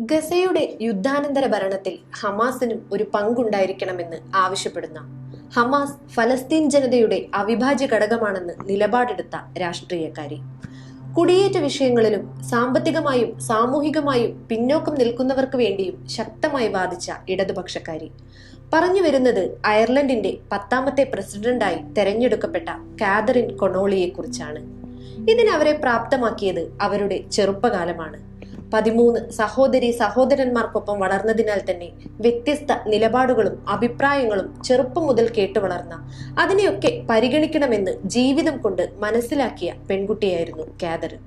ഗസയുടെ യുദ്ധാനന്തര ഭരണത്തിൽ ഹമാസിനും ഒരു പങ്കുണ്ടായിരിക്കണമെന്ന് ആവശ്യപ്പെടുന്ന ഹമാസ് ഫലസ്തീൻ ജനതയുടെ അവിഭാജ്യ ഘടകമാണെന്ന് നിലപാടെടുത്ത രാഷ്ട്രീയക്കാരി. കുടിയേറ്റ വിഷയങ്ങളിലും സാമ്പത്തികമായും സാമൂഹികമായും പിന്നോക്കം നിൽക്കുന്നവർക്ക് വേണ്ടിയും ശക്തമായി വാദിച്ച ഇടതുപക്ഷക്കാരി. പറഞ്ഞു വരുന്നത് അയർലൻഡിന്റെ പത്താമത്തെ പ്രസിഡന്റായി തെരഞ്ഞെടുക്കപ്പെട്ട കാതറിൻ കൊണോളിയെക്കുറിച്ചാണ്. ഇതിനവരെ പ്രാപ്തമാക്കിയത് അവരുടെ ചെറുപ്പകാലമാണ്. പതിമൂന്ന് സഹോദരി സഹോദരന്മാർക്കൊപ്പം വളർന്നതിനാൽ തന്നെ വ്യത്യസ്ത നിലപാടുകളും അഭിപ്രായങ്ങളും ചെറുപ്പം മുതൽ കേട്ടു വളർന്ന അതിനെയൊക്കെ പരിഗണിക്കണമെന്ന് ജീവിതം കൊണ്ട് മനസ്സിലാക്കിയ പെൺകുട്ടിയായിരുന്നു കാതറിൻ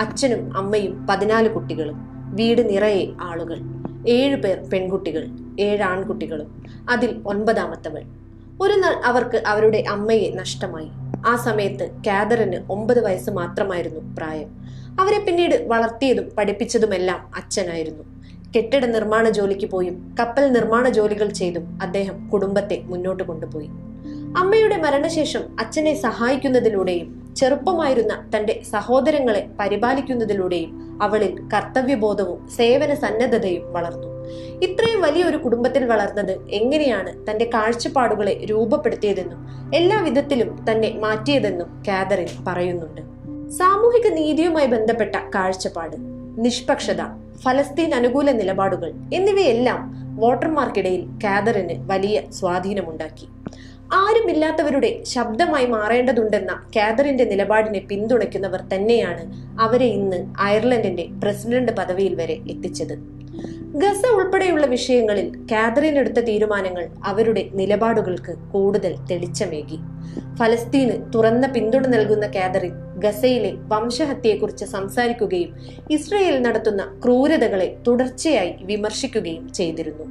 അച്ഛനും അമ്മയും പതിനാല് കുട്ടികളും വീട് നിറയെ ആളുകൾ ഏഴു പേർ പെൺകുട്ടികൾ ഏഴ് ആൺകുട്ടികളും അതിൽ ഒൻപതാമത്തവൾ. ഒരു നാൾ അവർക്ക് അവരുടെ അമ്മയെ നഷ്ടമായി. ആ സമയത്ത് കാതറിന് ഒമ്പത് വയസ്സ് മാത്രമായിരുന്നു പ്രായം. അവരെ പിന്നീട് വളർത്തിയതും പഠിപ്പിച്ചതുമെല്ലാം അച്ഛനായിരുന്നു. കെട്ടിട നിർമ്മാണ ജോലിക്ക് പോയും കപ്പൽ നിർമ്മാണ ജോലികൾ ചെയ്തും അദ്ദേഹം കുടുംബത്തെ മുന്നോട്ട് കൊണ്ടുപോയി. അമ്മയുടെ മരണശേഷം അച്ഛനെ സഹായിക്കുന്നതിലൂടെയും ചെറുപ്പമായിരുന്ന തന്റെ സഹോദരങ്ങളെ പരിപാലിക്കുന്നതിലൂടെയും അവളിൽ കർത്തവ്യബോധവും സേവന സന്നദ്ധതയും വളർന്നു. ഇത്രയും വലിയൊരു കുടുംബത്തിൽ വളർന്നത് എങ്ങനെയാണ് തന്റെ കാഴ്ചപ്പാടുകളെ രൂപപ്പെടുത്തിയതെന്നും എല്ലാ വിധത്തിലും തന്നെ മാറ്റിയതെന്നും കാതറിൻ പറയുന്നുണ്ട്. സാമൂഹിക നീതിയുമായി ബന്ധപ്പെട്ട കാഴ്ചപ്പാട് നിഷ്പക്ഷത ഫലസ്തീൻ അനുകൂല നിലപാടുകൾ എന്നിവയെല്ലാം വോട്ടർമാർക്കിടയിൽ കാദറിന് വലിയ സ്വാധീനമുണ്ടാക്കി. ആരുമില്ലാത്തവരുടെ ശബ്ദമായി മാറേണ്ടതുണ്ടെന്ന കാതറിന്റെ നിലപാടിനെ പിന്തുണയ്ക്കുന്നവർ തന്നെയാണ് അവരെ ഇന്ന് അയർലൻഡിന്റെ പ്രസിഡന്റ് പദവിയിൽ വരെ എത്തിച്ചത്. ഗസ ഉൾപ്പെടെയുള്ള വിഷയങ്ങളിൽ കാതറിൻ എടുത്ത തീരുമാനങ്ങൾ അവരുടെ നിലപാടുകൾക്ക് കൂടുതൽ തെളിച്ചമേകി. ഫലസ്തീന് തുറന്ന പിന്തുണ നൽകുന്ന കാതറിൻ ഗസയിലെ വംശഹത്യയെക്കുറിച്ച് സംസാരിക്കുകയും ഇസ്രയേൽ നടത്തുന്ന ക്രൂരതകളെ തുടർച്ചയായി വിമർശിക്കുകയും ചെയ്തിരുന്നു.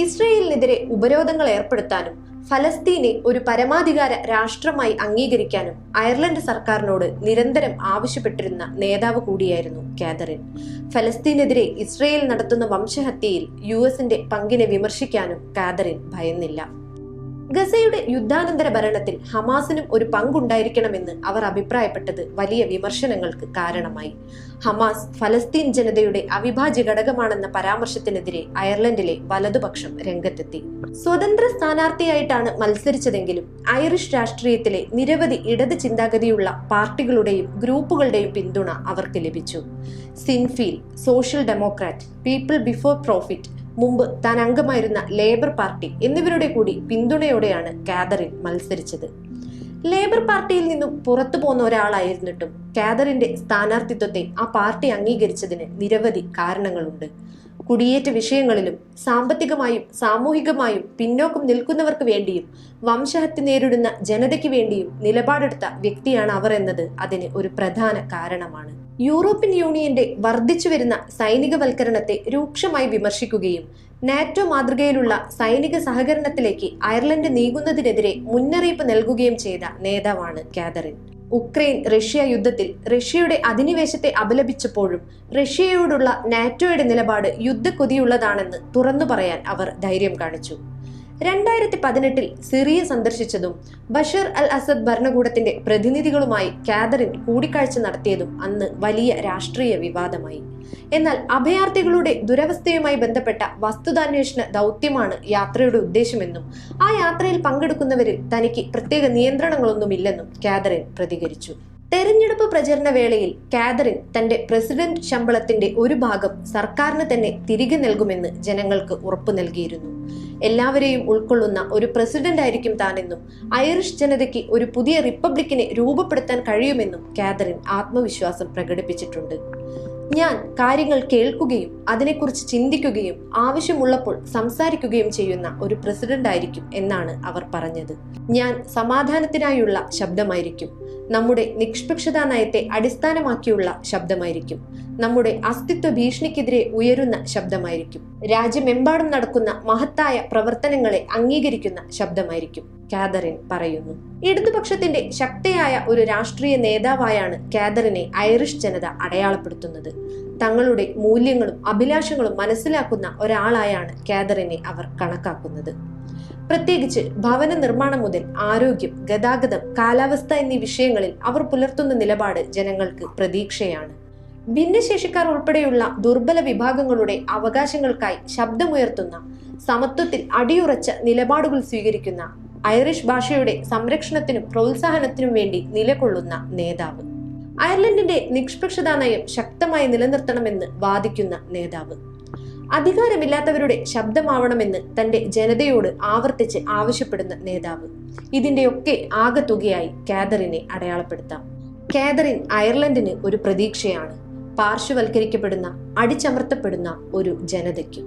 ഇസ്രയേലിനെതിരെ ഉപരോധങ്ങൾ ഏർപ്പെടുത്താനും ഫലസ്തീനെ ഒരു പരമാധികാര രാഷ്ട്രമായി അംഗീകരിക്കാനും അയർലൻഡ് സർക്കാരിനോട് നിരന്തരം ആവശ്യപ്പെട്ടിരുന്ന നേതാവ് കൂടിയായിരുന്നു കാതറിൻ. ഫലസ്തീനെതിരെ ഇസ്രയേൽ നടത്തുന്ന വംശഹത്യയിൽ യു എസിന്റെ പങ്കിനെ വിമർശിക്കാനും കാതറിൻ ഭയന്നില്ല. ഗസയുടെ യുദ്ധാനന്തര ഭരണത്തിൽ ഹമാസിനും ഒരു പങ്കുണ്ടായിരിക്കണമെന്ന് അവർ അഭിപ്രായപ്പെട്ടത് വലിയ വിമർശനങ്ങൾക്ക് കാരണമായി. ഹമാസ് ഫലസ്തീൻ ജനതയുടെ അവിഭാജ്യ ഘടകമാണെന്ന പരാമർശത്തിനെതിരെ അയർലൻഡിലെ വലതുപക്ഷം രംഗത്തെത്തി. സ്വതന്ത്ര സ്ഥാനാർത്ഥിയായിട്ടാണ് മത്സരിച്ചതെങ്കിലും ഐറിഷ് രാഷ്ട്രീയത്തിലെ നിരവധി ഇടത് ചിന്താഗതിയുള്ള പാർട്ടികളുടെയും ഗ്രൂപ്പുകളുടെയും പിന്തുണ അവർക്ക് ലഭിച്ചു. Sinn Fein social democrat people before profit മുമ്പ് താൻ അംഗമായിരുന്ന ലേബർ പാർട്ടി എന്നിവരുടെ കൂടി പിന്തുണയോടെയാണ് കാതറിൻ മത്സരിച്ചത്. ലേബർ പാർട്ടിയിൽ നിന്നും പുറത്തു പോന്ന ഒരാളായിരുന്നിട്ടും കാതറിന്റെ സ്ഥാനാർത്ഥിത്വത്തെ ആ പാർട്ടി അംഗീകരിച്ചതിന് നിരവധി കാരണങ്ങളുണ്ട്. കുടിയേറ്റ വിഷയങ്ങളിലും സാമ്പത്തികമായും സാമൂഹികമായും പിന്നോക്കം നിൽക്കുന്നവർക്ക് വേണ്ടിയും വംശഹത്യ നേരിടുന്ന ജനതയ്ക്ക് വേണ്ടിയും നിലപാടെടുത്ത വ്യക്തിയാണ് അവർ എന്നത് അതിന് ഒരു പ്രധാന കാരണമാണ്. യൂറോപ്യൻ യൂണിയന്റെ വർദ്ധിച്ചു വരുന്ന സൈനികവൽക്കരണത്തെ രൂക്ഷമായി വിമർശിക്കുകയും നാറ്റോ മാതൃകയിലുള്ള സൈനിക സഹകരണത്തിലേക്ക് അയർലൻഡ് നീങ്ങുന്നതിനെതിരെ മുന്നറിയിപ്പ് നൽകുകയും ചെയ്ത നേതാവാണ് കാതറിൻ. ഉക്രൈൻ റഷ്യ യുദ്ധത്തിൽ റഷ്യയുടെ അധിനിവേശത്തെ അപലപിച്ചപ്പോഴും റഷ്യയോടുള്ള നാറ്റോയുടെ നിലപാട് യുദ്ധക്കൊതിയുള്ളതാണെന്ന് തുറന്നു പറയാൻ അവർ ധൈര്യം കാണിച്ചു. രണ്ടായിരത്തി പതിനെട്ടിൽ സിറിയ സന്ദർശിച്ചതും ബഷർ അൽ അസദ് ഭരണകൂടത്തിന്റെ പ്രതിനിധികളുമായി കാതറിൻ കൂടിക്കാഴ്ച നടത്തിയതും അന്ന് വലിയ രാഷ്ട്രീയ വിവാദമായി. എന്നാൽ അഭയാർത്ഥികളുടെ ദുരവസ്ഥയുമായി ബന്ധപ്പെട്ട വസ്തുതാന്വേഷണ ദൗത്യമാണ് യാത്രയുടെ ഉദ്ദേശമെന്നും ആ യാത്രയിൽ പങ്കെടുക്കുന്നവരിൽ തനിക്ക് പ്രത്യേക നിയന്ത്രണങ്ങളൊന്നുമില്ലെന്നും കാതറിൻ പ്രതികരിച്ചു. തെരഞ്ഞെടുപ്പ് പ്രചരണ വേളയിൽ കാതറിൻ തന്റെ പ്രസിഡന്റ് ശമ്പളത്തിന്റെ ഒരു ഭാഗം സർക്കാരിന് തന്നെ തിരികെ നൽകുമെന്ന് ജനങ്ങൾക്ക് ഉറപ്പു നൽകിയിരുന്നു. എല്ലാവരെയും ഉൾക്കൊള്ളുന്ന ഒരു പ്രസിഡന്റ് ആയിരിക്കും താനെന്നും ഐറിഷ് ജനതയ്ക്ക് ഒരു പുതിയ റിപ്പബ്ലിക്കിനെ രൂപപ്പെടുത്താൻ കഴിയുമെന്നും കാതറിൻ ആത്മവിശ്വാസം പ്രകടിപ്പിച്ചിട്ടുണ്ട്. ഞാൻ കാര്യങ്ങൾ കേൾക്കുകയും അതിനെക്കുറിച്ച് ചിന്തിക്കുകയും ആവശ്യമുള്ളപ്പോൾ സംസാരിക്കുകയും ചെയ്യുന്ന ഒരു പ്രസിഡന്റ് ആയിരിക്കും എന്നാണ് അവർ പറഞ്ഞത്. ഞാൻ സമാധാനത്തിനായുള്ള ശബ്ദമായിരിക്കും. നമ്മുടെ നിഷ്പക്ഷതാ നയത്തെ അടിസ്ഥാനമാക്കിയുള്ള ശബ്ദമായിരിക്കും. നമ്മുടെ അസ്തിത്വ ഭീഷണിക്കെതിരെ ഉയരുന്ന ശബ്ദമായിരിക്കും. രാജ്യമെമ്പാടും നടക്കുന്ന മഹത്തായ പ്രവർത്തനങ്ങളെ അംഗീകരിക്കുന്ന ശബ്ദമായിരിക്കും കാതറിൻ പറയുന്നു. ഇടതുപക്ഷത്തിന്റെ ശക്തിയായ ഒരു രാഷ്ട്രീയ നേതാവായാണ് കാതറിനെ ഐറിഷ് ജനത അടയാളപ്പെടുത്തുന്നത്. തങ്ങളുടെ മൂല്യങ്ങളും അഭിലാഷങ്ങളും മനസ്സിലാക്കുന്ന ഒരാളായാണ് കാതറിനെ അവർ കണക്കാക്കുന്നത്. പ്രത്യേകിച്ച് ഭവന നിർമ്മാണം മുതൽ ആരോഗ്യം ഗതാഗതം കാലാവസ്ഥ എന്നീ വിഷയങ്ങളിൽ അവർ പുലർത്തുന്ന നിലപാട് ജനങ്ങൾക്ക് പ്രതീക്ഷയാണ്. ഭിന്നശേഷിക്കാർ ഉൾപ്പെടെയുള്ള ദുർബല വിഭാഗങ്ങളുടെ അവകാശങ്ങൾക്കായി ശബ്ദമുയർത്തുന്ന സമത്വത്തിൽ അടിയുറച്ച നിലപാടുകൾ സ്വീകരിക്കുന്ന ഐറിഷ് ഭാഷയുടെ സംരക്ഷണത്തിനും പ്രോത്സാഹനത്തിനും വേണ്ടി നിലകൊള്ളുന്ന നേതാവ്. അയർലൻഡിന്റെ നിഷ്പക്ഷതാ നയം ശക്തമായി നിലനിർത്തണമെന്ന് വാദിക്കുന്ന നേതാവ്. അധികാരമില്ലാത്തവരുടെ ശബ്ദമാവണമെന്ന് തന്റെ ജനതയോട് ആവർത്തിച്ച് ആവശ്യപ്പെടുന്ന നേതാവ്. ഇതിന്റെയൊക്കെ ആകെത്തുകയായി കാതറിനെ അടയാളപ്പെടുത്താം. കാതറിൻ അയർലൻഡിന് ഒരു പ്രതീക്ഷയാണ്. പാർശ്വവൽക്കരിക്കപ്പെടുന്ന അടിച്ചമർത്തപ്പെടുന്ന ഒരു ജനതയ്ക്കും.